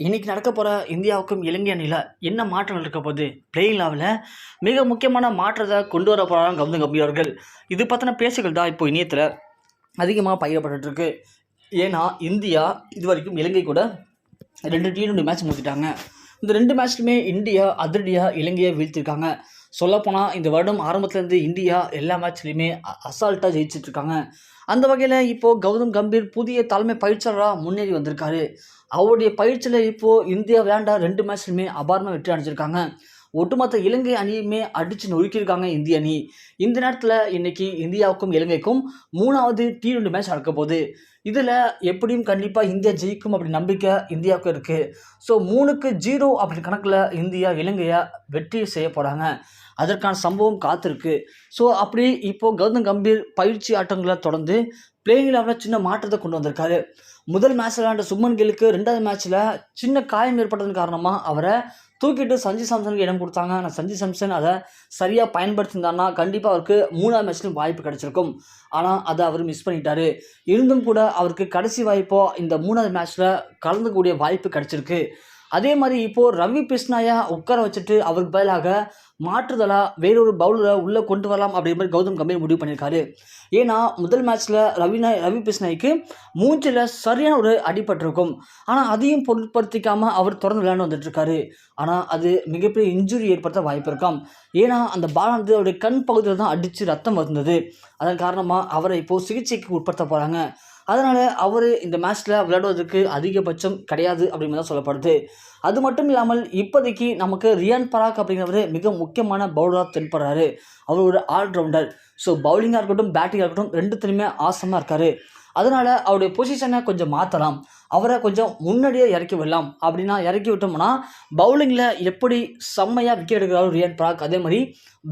இன்னைக்கு நடக்க போகிற இந்தியாவுக்கும் இலங்கை அணியில் என்ன மாற்றம் இருக்க போகுது? பிளேயிங் லெவலில் மிக முக்கியமான மாற்றத்தை கொண்டு வர போகிறாங்க கௌதம் கம்பீர் அவர்கள். இது பற்றின பேச்சுகள் தான் இப்போ இணையத்தில் அதிகமாக பயிரப்பட்டுருக்கு ஏன்னா இந்தியா இது வரைக்கும் இலங்கை கூட ரெண்டு டி டுவெண்ட்டி மேட்ச் முடிச்சிட்டாங்க இந்த ரெண்டு மேட்ச்லையுமே இந்தியா அதிரடியாக இலங்கையை வீழ்த்திருக்காங்க. சொல்லப்போனால் இந்த வருடம் ஆரம்பத்துலேருந்து இந்தியா எல்லா மேட்ச்லையுமே அசால்ட்டாக ஜெயிச்சிட்டு இருக்காங்க அந்த வகையில் இப்போது கௌதம் கம்பீர் புதிய தலைமை பயிற்சியாளராக முன்னேறி வந்திருக்காரு. அவருடைய பயிற்சியில் இப்போது இந்தியா விளையாண்ட ரெண்டு மேட்ச்லையுமே அபாரமாக வெற்றி அடைஞ்சிருக்காங்க. ஒட்டுமொத்த இலங்கை அணியுமே அடித்து நொறுக்கியிருக்காங்க இந்திய அணி. இந்த நேரத்தில் இன்றைக்கி இந்தியாவுக்கும் இலங்கைக்கும் மூணாவது டி ரெண்டு மேட்ச் நடக்க போகுது. இதில் எப்படியும் கண்டிப்பாக இந்தியா ஜெயிக்கும் அப்படி நம்பிக்கை இந்தியாவுக்கு இருக்குது ஸோ மூணுக்கு ஜீரோ அப்படி கணக்கில் இந்தியா இலங்கையை வெற்றி செய்ய போகிறாங்க அதற்கான சம்பவம் காத்திருக்கு. ஸோ அப்படி இப்போது கௌதம் கம்பீர் பயிற்சி ஆட்டங்களை தொடர்ந்து பிளேயிங் லெவலில் சின்ன மாற்றத்தை கொண்டு வந்திருக்காரு. முதல் மேட்ச் விளையாண்ட சுமன் கிலுக்கு ரெண்டாவது மேட்ச்சில் சின்ன காயம் ஏற்பட்டதன் காரணமாக அவரை தூக்கிட்டு சஞ்சி சாம்சனுக்கு இடம் கொடுத்தாங்க. ஆனால் சஞ்சி சாம்சன் அதை சரியாக பயன்படுத்தியிருந்தாருன்னா கண்டிப்பாக அவருக்கு மூணாவது மேட்ச்லையும் வாய்ப்பு கிடச்சிருக்கும். ஆனால் அதை அவர் மிஸ் பண்ணிட்டாரு. இருந்தும் கூட அவருக்கு கடைசி வாய்ப்போ இந்த மூணாவது மேட்ச்சில் கலந்துக்கூடிய வாய்ப்பு கிடச்சிருக்கு. அதே மாதிரி இப்போது ரவி பிஸ்னாயா உட்கார வச்சுட்டு அவருக்கு பதிலாக மாற்றுதலாக வேறொரு பவுலரை உள்ளே கொண்டு வரலாம் அப்படிங்கிற மாதிரி கௌதம் கம்பீர் முடிவு பண்ணியிருக்காரு. ஏன்னா முதல் மேட்ச்சில் ரவினா ரவி பிஸ்னாய்க்கு மூஞ்சில் சரியான ஒரு அடிபட்டிருக்கும் ஆனால் அதையும் பொருட்படுத்திக்காமல் அவர் தொடர்ந்து விளையாண்டு வந்துட்டுருக்காரு. ஆனால் அது மிகப்பெரிய இன்ஜுரி ஏற்படுத்த வாய்ப்பு இருக்காம். ஏன்னா அந்த பாலானது அவருடைய கண் பகுதியில் தான் அடித்து ரத்தம் வந்தது. அதன் காரணமாக அவரை இப்போது சிகிச்சைக்கு உட்படுத்த போகிறாங்க அதனால் அவர் இந்த மேட்ச்சில் விளையாடுவதற்கு அதிகபட்சம் கிடையாது அப்படின்னு தான் சொல்லப்படுது. அது மட்டும் இல்லாமல் இப்போதைக்கு நமக்கு ரியான் பராக் அப்படிங்கிறவர் மிக முக்கியமான பவுலராக தென்படுறாரு. அவர் ஒரு ஆல்ரவுண்டர் ஸோ பவுலிங்காக இருக்கட்டும் பேட்டிங்காக இருக்கட்டும் ரெண்டுத்துலையுமே ஆசமாக இருக்கார். அதனால் அவருடைய பொசிஷனை கொஞ்சம் மாற்றலாம் அவரை கொஞ்சம் முன்னாடியே இறக்கி விடலாம். அப்படின்னா இறக்கி விட்டோம்னா பவுலிங்கில் எப்படி செம்மையாக விக்கெட் எடுக்கிறாரு ரியான் ப்ராக் அதே மாதிரி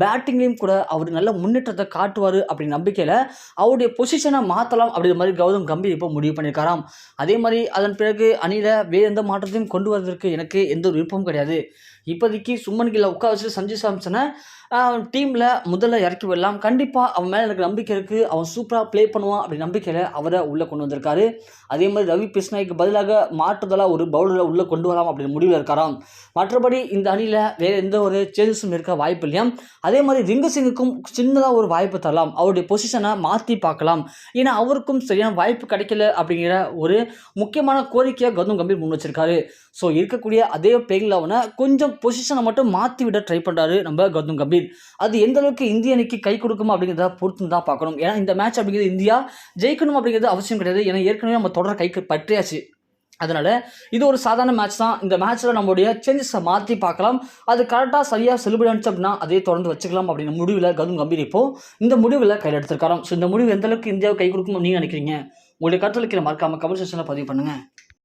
பேட்டிங்லேயும் கூட அவர் நல்ல முன்னேற்றத்தை காட்டுவார் அப்படின்னு நம்பிக்கையில் அவருடைய பொசிஷனை மாற்றலாம் அப்படிங்கிற மாதிரி கௌதம் கம்பீர் இப்போ முடிவு பண்ணியிருக்காராம். அதே மாதிரி அதன் பிறகு அணியில் வேறு எந்த மாற்றத்தையும் கொண்டு வருவதற்கு எனக்கு எந்த ஒரு விருப்பமும் கிடையாது. இப்போதைக்கு சும்மன் கீழே உட்கார வச்சு சஞ்சு சாம்சனை டீமில் முதல்ல இறக்கி விடலாம். கண்டிப்பாக அவன் மேலே எனக்கு நம்பிக்கை இருக்குது அவன் சூப்பராக ப்ளே பண்ணுவான் அப்படி நம்பிக்கையில் அவரை உள்ளே கொண்டு வந்திருக்காரு. அதே மாதிரி ரவி பிஸ்னாய்க்கு பதிலாக மாற்றுதலாக ஒரு பவுலரை உள்ளே கொண்டு வரலாம் அப்படின்னு முடிவில் இருக்காராம். மற்றபடி இந்த அணியில் வேறு எந்த ஒரு சேஞ்சஸும் இருக்க வாய்ப்பு இல்லையா அதே மாதிரி ரிங்கு சிங்குக்கும் சின்னதாக ஒரு வாய்ப்பு தரலாம். அவருடைய பொசிஷனை மாற்றி பார்க்கலாம். ஏன்னா அவருக்கும் சரியான வாய்ப்பு கிடைக்கல அப்படிங்கிற ஒரு முக்கியமான கோரிக்கையாக கௌதம் கம்பீர் முன் வச்சிருக்காரு. ஸோ இருக்கக்கூடிய அதே பிளேயிங் லெவனை கொஞ்சம் பொசிஷனை மட்டும் மாற்றி விட ட்ரை பண்ணுறாரு நம்ம கௌதம் கம்பீர். அது எந்த அளவுக்கு இந்திய அணிக்கு கை கொடுக்கும் அப்படிங்கிறத பொறுத்து தான் பார்க்கணும். ஏன்னா இந்த மேட்ச் அப்படிங்கிறது இந்தியா ஜெயிக்கணும் அப்படிங்கிறது அவசியம் கிடையாது. ஏன்னா ஏற்கனவே நம்ம தொடர் கைக்கு பற்றியாச்சு. அதனால் இது ஒரு சாதாரண மேட்ச் தான். இந்த மேட்ச்சில் நம்மளுடைய சேஞ்சஸை மாற்றி பார்க்கலாம். அது கரெக்டாக சரியாக செலிபிரேட் ஆனிச்சு அப்படின்னா அதே தொடர்ந்து வச்சுக்கலாம் அப்படின்னு முடிவில் கதும் கம்பீர் இப்போ இந்த முடிவில் கையில் எடுத்திருக்காராம். ஸோ இந்த முடிவு எந்தளவுக்கு இந்தியாவுக்கு கை கொடுக்கும் நீங்கள் நினைக்கிறீங்க? உங்களுடைய கருத்தில் இருக்கிற மறக்காமல் கமெண்ட் செக்ஷனில் பதிவு பண்ணுங்கள்